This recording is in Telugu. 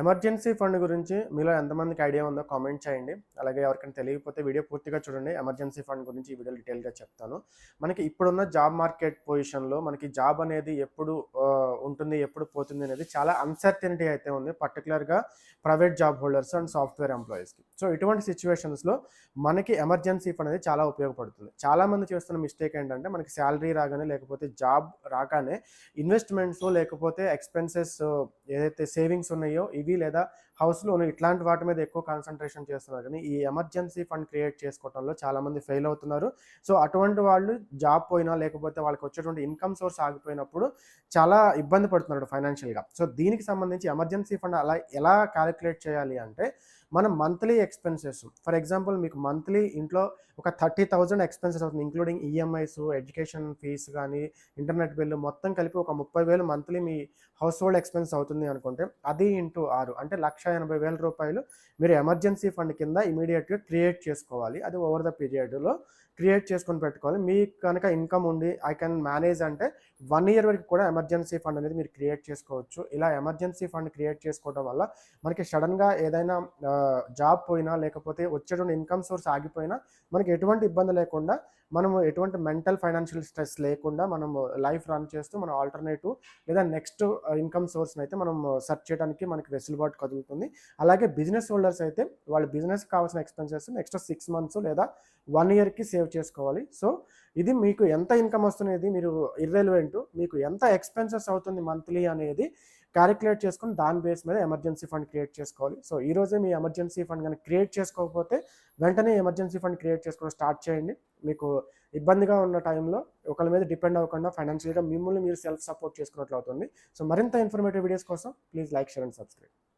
ఎమర్జెన్సీ ఫండ్ గురించి మీలో ఎంతమందికి ఐడియా ఉందో కామెంట్ చేయండి. అలాగే ఎవరికైనా తెలియకపోతే వీడియో పూర్తిగా చూడండి. ఎమర్జెన్సీ ఫండ్ గురించి ఈ వీడియో డీటెయిల్గా చెప్తాను. మనకి ఇప్పుడున్న జాబ్ మార్కెట్ పొజిషన్లో మనకి జాబ్ అనేది ఎప్పుడు ఉంటుంది ఎప్పుడు పోతుంది అనేది చాలా అన్సర్టనిటీ అయితే ఉంది పర్టికులర్గా private job holders and software ఎంప్లాయీస్కి సో ఇటువంటి సిచ్యువేషన్స్లో మనకి ఎమర్జెన్సీ ఫండ్ అనేది చాలా ఉపయోగపడుతుంది. చాలామంది చేస్తున్న మిస్టేక్ ఏంటంటే మనకి శాలరీ రాగానే లేకపోతే జాబ్ రాగానే ఇన్వెస్ట్మెంట్స్ లేకపోతే ఎక్స్పెన్సెస్ ఏదైతే సేవింగ్స్ ఉన్నాయో ఇవి లేదా హౌస్ లోన్ ఇట్లాంటి వాటి మీద ఎక్కువ కాన్సన్ట్రేషన్ చేస్తున్నారు. కానీ ఈ ఎమర్జెన్సీ ఫండ్ క్రియేట్ చేసుకోవడంలో చాలామంది ఫెయిల్ అవుతున్నారు. సో అటువంటి వాళ్ళు జాబ్ పోయినా లేకపోతే వాళ్ళకి వచ్చేటువంటి ఇన్కమ్ సోర్స్ ఆగిపోయినప్పుడు చాలా ఇబ్బంది పడుతున్నారు ఫైనాన్షియల్గా. సో దీనికి సంబంధించి ఎమర్జెన్సీ ఫండ్ అలా ఎలా క్యాలిక్యులేట్ చేయాలి అంటే మనం మంత్లీ ఎక్స్పెన్సెస్ ఫర్ ఎగ్జాంపుల్ మీకు మంత్లీ ఇంట్లో ఒక థర్టీ థౌజండ్ ఎక్స్పెన్సెస్ అవుతుంది ఇంక్లూడింగ్ ఈఎంఐస్ ఎడ్యుకేషన్ ఫీస్ కానీ ఇంటర్నెట్ బిల్లు మొత్తం కలిపి ఒక ముప్పై వేలు మంత్లీ మీ హౌస్ హోల్డ్ ఎక్స్పెన్స్ అవుతుంది అనుకుంటే అది ఇంటూ ఆరు. అంటే లక్ష ఎనభై వేల రూపాయలు మీరు ఎమర్జెన్సీ ఫండ్ కింద ఇమీడియట్గా క్రియేట్ చేసుకోవాలి. అది ఓవర్ ద పీరియడ్లో క్రియేట్ చేసుకొని పెట్టుకోవాలి. మీకు కనుక ఇన్కమ్ ఉండి ఐ కెన్ మేనేజ్ అంటే వన్ ఇయర్ వరకు కూడా ఎమర్జెన్సీ ఫండ్ అనేది మీరు క్రియేట్ చేసుకోవచ్చు. ఇలా ఎమర్జెన్సీ ఫండ్ క్రియేట్ చేసుకోవడం వల్ల మనకి సడన్గా ఏదైనా జాబ్ పోయినా లేకపోతే వచ్చేటువంటి ఇన్కమ్ సోర్స్ ఆగిపోయినా మనకి ఎటువంటి ఇబ్బంది లేకుండా మనము ఎటువంటి మెంటల్ ఫైనాన్షియల్ స్ట్రెస్ లేకుండా మనం లైఫ్ రన్ చేస్తూ మన ఆల్టర్నేటివ్ లేదా నెక్స్ట్ ఇన్కమ్ సోర్స్ని అయితే మనం సెర్చ్ చేయడానికి మనకి వెసులుబాటు కదులుతుంది అలాగే బిజినెస్ హోల్డర్స్ అయితే వాళ్ళ బిజినెస్ కావాల్సిన ఎక్స్పెన్సెస్ నెక్స్ట్ సిక్స్ మంత్స్ లేదా వన్ ఇయర్కి సేవ్ చేసుకోవాలి. సో ఇది మీకు ఎంత ఇన్కమ్ వస్తున్నది మీరు ఇర్రెలివెంట్ మీకు ఎంత ఎక్స్పెన్సెస్ అవుతుంది మంత్లీ అనేది క్యాలిక్యులేట్ చేసుకొని దాని బేస్ మీద ఎమర్జెన్సీ ఫండ్ క్రియేట్ చేసుకోవాలి. సో ఈ రోజే మీ ఎమర్జెన్సీ ఫండ్ కనుక క్రియేట్ చేసుకోకపోతే వెంటనే ఎమర్జెన్సీ ఫండ్ క్రియేట్ చేసుకోవడం స్టార్ట్ చేయండి. మీకు ఇబ్బందిగా ఉన్న టైంలో ఒకరి మీద డిపెండ్ అవ్వకుండా ఫైనాన్షియల్గా మిమ్మల్ని మీరు సెల్ఫ్ సపోర్ట్ చేసుకున్నట్లు అవుతుంది. సో మరింత ఇన్ఫర్మేటివ్ వీడియోస్ కోసం please like share and subscribe